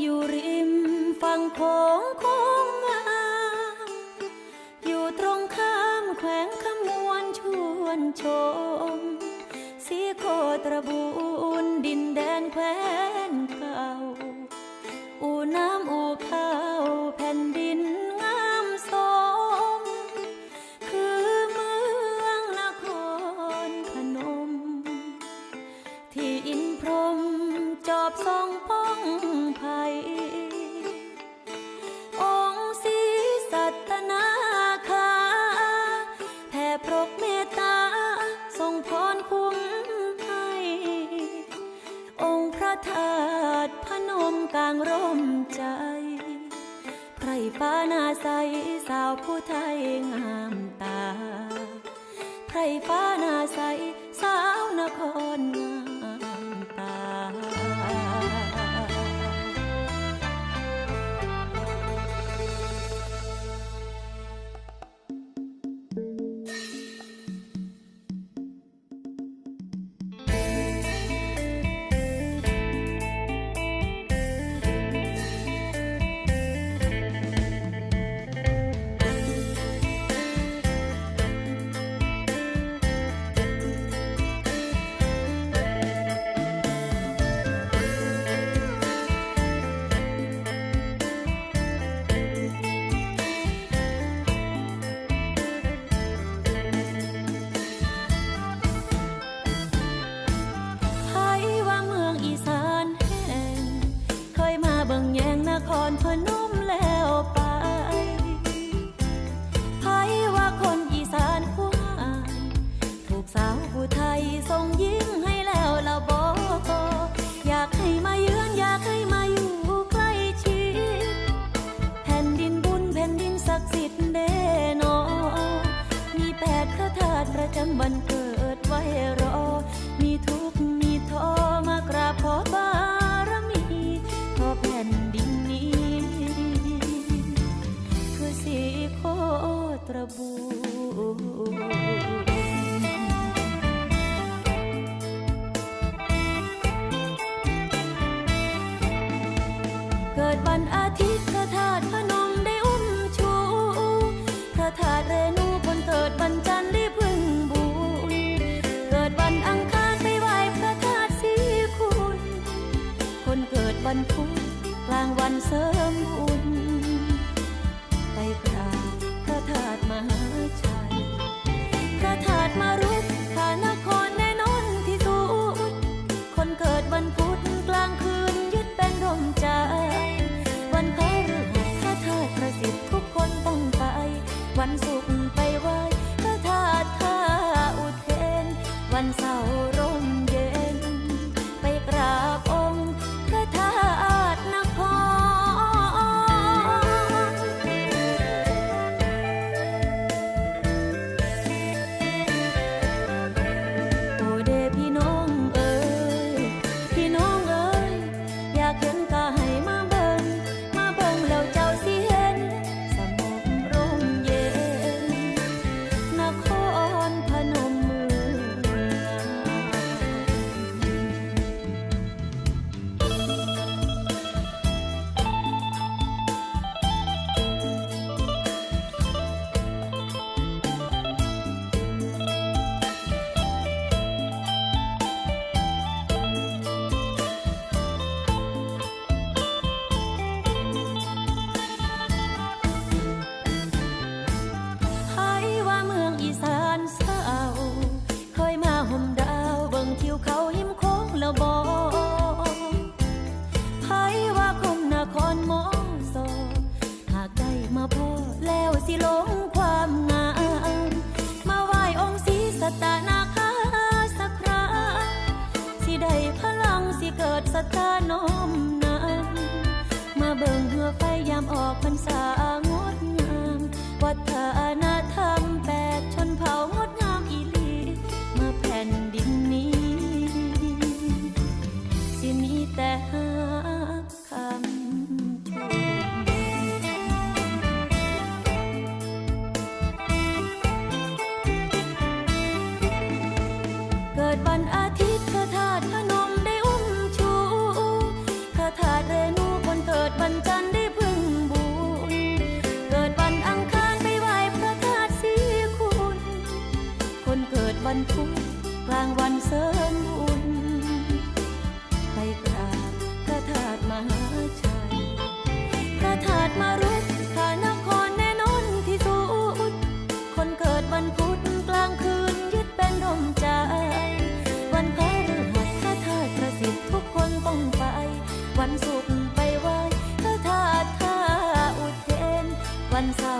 อยู่ริมฝั่งโขงโค้งงามอยู่ตรงข้ามแขวงขมวนชวนชม สีโคตรบุญดินแดนแคว้นเก่า อู่น้ำอู่ข้าวแผ่นดินงามสม คือเมืองนครพนม ที่อินพรมจอบทรงป้อง ระธาตุพนมกลางร่มใจ ไพรฟ้านาใสสาวผู้ไทยงามตา ไพรฟ้านาใสสาวนครง อนพน Rabu sau รษางดงามวัดไทย 감사